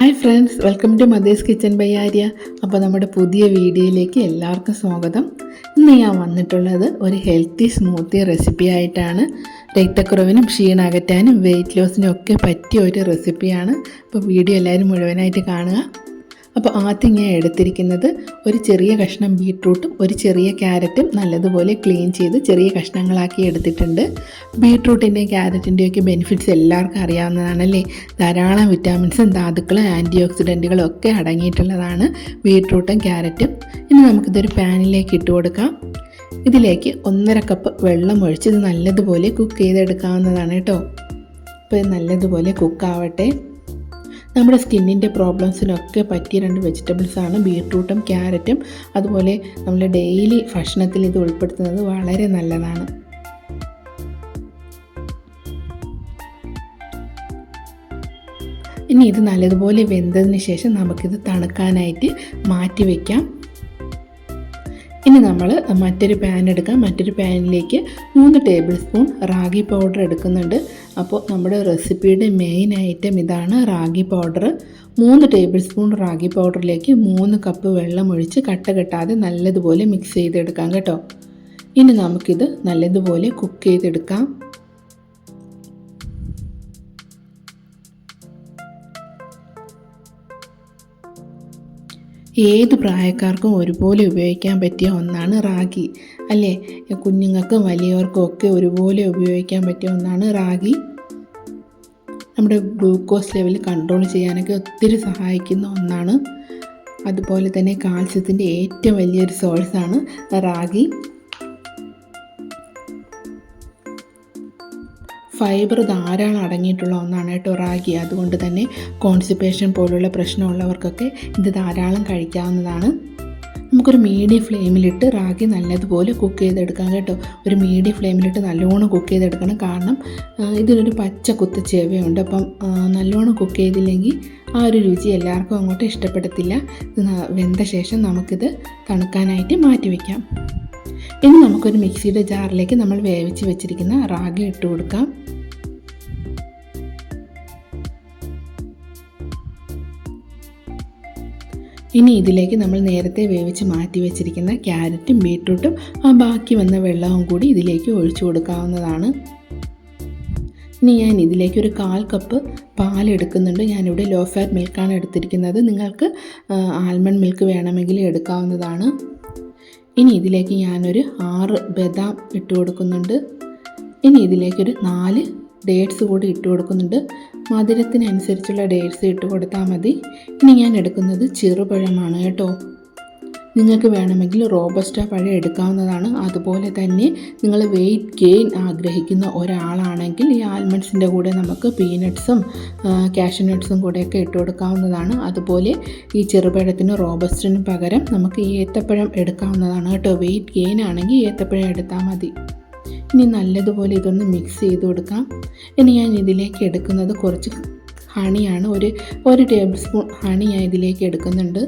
Hi friends welcome to mother's kitchen by Arya അപ്പോൾ നമ്മുടെ പുതിയ വീഡിയോയിലേക്ക് എല്ലാവർക്കും സ്വാഗതം. ഇന്ന് ഞാൻ വന്നിട്ടുള്ളത് ഒരു ഹെൽത്തി സ്മൂത്തി റെസിപ്പി ആയിട്ടാണ്. രക്തക്കുറവിനും ക്ഷീണകറ്റാനും വെയിറ്റ് ലോസിനും ഒക്കെ പറ്റിയ ഒരു റെസിപ്പിയാണ് അപ്പോൾ വീഡിയോ എല്ലാവരും മുഴുവനായിട്ട് കാണുക. അപ്പോൾ ആദ്യം ഞാൻ എടുത്തിരിക്കുന്നത് ഒരു ചെറിയ കഷ്ണം ബീട്രൂട്ടും ഒരു ചെറിയ ക്യാരറ്റും നല്ലതുപോലെ ക്ലീൻ ചെയ്ത് ചെറിയ കഷ്ണങ്ങളാക്കി എടുത്തിട്ടുണ്ട്. ബീട്രൂട്ടിന്റെയും ക്യാരറ്റിന്റെയും ഒക്കെ ബെനിഫിറ്റ്സ് എല്ലാവർക്കും അറിയാവുന്നതാണല്ലേ? ധാരാളം വിറ്റാമിൻസും ധാതുക്കളും ആന്റി ഓക്സിഡന്റുകളും ഒക്കെ അടങ്ങിയിട്ടുള്ളതാണ് ബീട്രൂട്ടും ക്യാരറ്റും. ഇനി നമുക്കിതൊരു പാനിലേക്ക് ഇട്ട് കൊടുക്കാം. ഇതിലേക്ക് ഒന്നര കപ്പ് വെള്ളം ഒഴിച്ച് ഇത് നല്ലതുപോലെ കുക്ക് ചെയ്തെടുക്കാവുന്നതാണ് കേട്ടോ. അപ്പോൾ നല്ലതുപോലെ കുക്കാവട്ടെ നമ്മുടെ സ്കിന്നിന്റെ പ്രോബ്ലംസിനൊക്കെ പറ്റിയ രണ്ട് വെജിറ്റബിൾസാണ് ബീട്രൂട്ടും ക്യാരറ്റും. അതുപോലെ നമ്മൾ ഡെയിലി ഭക്ഷണത്തിൽ ഇത് ഉൾപ്പെടുത്തുന്നത് വളരെ നല്ലതാണ്. ഇനി ഇത് നല്ലതുപോലെ വെന്തതിന് ശേഷം നമുക്കിത് തണുക്കാനായിട്ട് മാറ്റി വയ്ക്കാം ഇനി നമ്മൾ മറ്റൊരു പാൻ എടുക്കാം. മറ്റൊരു പാനിലേക്ക് മൂന്ന് ടേബിൾ സ്പൂൺ റാഗി പൗഡർ എടുക്കുന്നുണ്ട്. അപ്പോൾ നമ്മുടെ റെസിപ്പിയുടെ മെയിൻ ഐറ്റം ഇതാണ് റാഗി പൗഡർ മൂന്ന് ടേബിൾ സ്പൂൺ റാഗി പൗഡറിലേക്ക് മൂന്ന് കപ്പ് വെള്ളം ഒഴിച്ച് കട്ട കെട്ടാതെ നല്ലതുപോലെ മിക്സ് ചെയ്തെടുക്കാം കേട്ടോ. ഇനി നമുക്കിത് നല്ലതുപോലെ കുക്ക് ചെയ്തെടുക്കാം. ഏത് പ്രായക്കാർക്കും ഒരുപോലെ ഉപയോഗിക്കാൻ പറ്റിയ ഒന്നാണ് റാഗി. അല്ലേ? കുഞ്ഞുങ്ങൾക്കും വലിയവർക്കും ഒക്കെ ഒരുപോലെ ഉപയോഗിക്കാൻ പറ്റിയ ഒന്നാണ് റാഗി. നമ്മുടെ ഗ്ലൂക്കോസ് ലെവൽ കൺട്രോൾ ചെയ്യാനൊക്കെ ഒത്തിരി സഹായിക്കുന്ന ഒന്നാണ്. അതുപോലെ തന്നെ കാൽസ്യത്തിന്റെ ഏറ്റവും വലിയൊരു സോഴ്സാണ് റാഗി. ഫൈബർ ധാരാളം അടങ്ങിയിട്ടുള്ള ഒന്നാണ് കേട്ടോ റാഗി. അതുകൊണ്ട് തന്നെ കോൺസിപ്പേഷൻ പോലുള്ള പ്രശ്നമുള്ളവർക്കൊക്കെ ഇത് ധാരാളം കഴിക്കാവുന്നതാണ്. നമുക്കൊരു മീഡിയം ഫ്ലെയിമിലിട്ട് റാഗി നല്ലതുപോലെ കുക്ക് ചെയ്തെടുക്കാം കേട്ടോ. ഒരു മീഡിയം ഫ്ലെയിമിലിട്ട് നല്ലോണം കുക്ക് ചെയ്തെടുക്കണം. കാരണം ഇതിനൊരു പച്ച കുത്ത ചെവയുണ്ട്. അപ്പം നല്ലോണം കുക്ക് ചെയ്തില്ലെങ്കിൽ ആ ഒരു രുചി എല്ലാവർക്കും അങ്ങോട്ട് ഇഷ്ടപ്പെടത്തില്ല. വെന്ത ശേഷം നമുക്കിത് തണുക്കാനായിട്ട് മാറ്റി വയ്ക്കാം ഇനി നമുക്കൊരു മിക്സിയുടെ ജാറിലേക്ക് നമ്മൾ വേവിച്ച് വെച്ചിരിക്കുന്ന റാഗി ഇട്ട് കൊടുക്കാം. ഇനി ഇതിലേക്ക് നമ്മൾ നേരത്തെ വേവിച്ച് മാറ്റി വെച്ചിരിക്കുന്ന ക്യാരറ്റും ബീട്രൂട്ടും ആ ബാക്കി വന്ന വെള്ളവും കൂടി ഇതിലേക്ക് ഒഴിച്ചു കൊടുക്കാവുന്നതാണ്. ഇനി ഞാൻ ഇതിലേക്ക് ഒരു കാൽ കപ്പ് പാൽ എടുക്കുന്നുണ്ട്. ഞാനിവിടെ ലോ ഫാറ്റ് മിൽക്കാണ് എടുത്തിരിക്കുന്നത്. നിങ്ങൾക്ക് ആൽമണ്ട് മിൽക്ക് വേണമെങ്കിൽ എടുക്കാവുന്നതാണ്. ഇനി ഇതിലേക്ക് ഞാനൊരു ആറ് ബദാം ഇട്ട് കൊടുക്കുന്നുണ്ട്. ഇനി ഇതിലേക്കൊരു നാല് ഡേറ്റ്സ് കൂടി ഇട്ട് കൊടുക്കുന്നുണ്ട്. മധുരത്തിനനുസരിച്ചുള്ള ഡേറ്റ്സ് ഇട്ട് കൊടുത്താൽ മതി. ഇനി ഞാൻ എടുക്കുന്നത് ചെറുപഴമാണ് കേട്ടോ. നിങ്ങൾക്ക് വേണമെങ്കിൽ റോബസ്റ്റ പഴം എടുക്കാവുന്നതാണ്. അതുപോലെ തന്നെ നിങ്ങൾ വെയിറ്റ് ഗെയിൻ ആഗ്രഹിക്കുന്ന ഒരാളാണെങ്കിൽ ഈ ആൽമണ്ട്സിന്റെ കൂടെ നമുക്ക് പീനട്ട്സും കാഷ്യനട്ട്സും കൂടെയൊക്കെ ഇട്ട് കൊടുക്കാവുന്നതാണ്. അതുപോലെ ഈ ചെറുപഴത്തിന് റോബസ്റ്റിന് പകരം നമുക്ക് ഈ ഏത്തപ്പഴം എടുക്കാവുന്നതാണ് കേട്ടോ. വെയിറ്റ് ഗെയിൻ ആണെങ്കിൽ ഏത്തപ്പഴം എടുത്താൽ മതി. ഇനി നല്ലതുപോലെ ഇതൊന്ന് മിക്സ് ചെയ്ത് കൊടുക്കാം. ഇനി ഞാൻ ഇതിലേക്ക് എടുക്കുന്നത് കുറച്ച് ഹണിയാണ്. ഒരു ഒരു ടേബിൾ സ്പൂൺ ഹണി ഞാൻ ഇതിലേക്ക് എടുക്കുന്നുണ്ട്.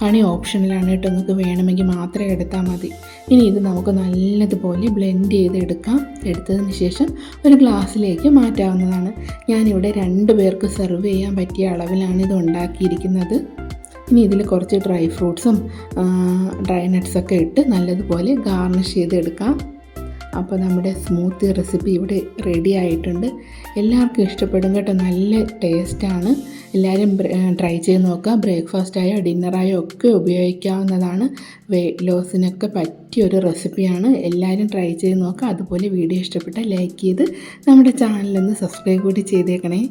ഹണി ഓപ്ഷനിലാണ് കേട്ടോ നിങ്ങൾക്ക് വേണമെങ്കിൽ മാത്രമേ എടുത്താൽ മതി. ഇനി ഇത് നമുക്ക് നല്ലതുപോലെ ബ്ലെൻഡ് ചെയ്ത് എടുക്കാം എടുത്തതിന് ശേഷം ഒരു ഗ്ലാസ്സിലേക്ക് മാറ്റാവുന്നതാണ്. ഞാനിവിടെ രണ്ട് പേർക്ക് സെർവ് ചെയ്യാൻ പറ്റിയ അളവിലാണ് ഇത് ഉണ്ടാക്കിയിരിക്കുന്നത്. ഇനി ഇതിൽ കുറച്ച് ഡ്രൈ ഫ്രൂട്ട്സും ഡ്രൈ നട്ട്സൊക്കെ ഇട്ട് നല്ലതുപോലെ ഗാർണിഷ് ചെയ്തെടുക്കാം. അപ്പോൾ നമ്മുടെ സ്മൂത്തി റെസിപ്പി ഇവിടെ റെഡി ആയിട്ടുണ്ട്. എല്ലാവർക്കും ഇഷ്ടപ്പെടും കേട്ടോ. നല്ല ടേസ്റ്റാണ് എല്ലാവരും ട്രൈ ചെയ്ത് നോക്കുക. ബ്രേക്ക്ഫാസ്റ്റായോ ഡിന്നറായോ ഒക്കെ ഉപയോഗിക്കാവുന്നതാണ്. വെയ്റ്റ് ലോസിനൊക്കെ പറ്റിയൊരു റെസിപ്പിയാണ് എല്ലാവരും ട്രൈ ചെയ്ത് നോക്കുക. അതുപോലെ വീഡിയോ ഇഷ്ടപ്പെട്ടാൽ ലൈക്ക് ചെയ്ത് നമ്മുടെ ചാനലൊന്ന് സബ്സ്ക്രൈബ് കൂടി ചെയ്തേക്കണേ.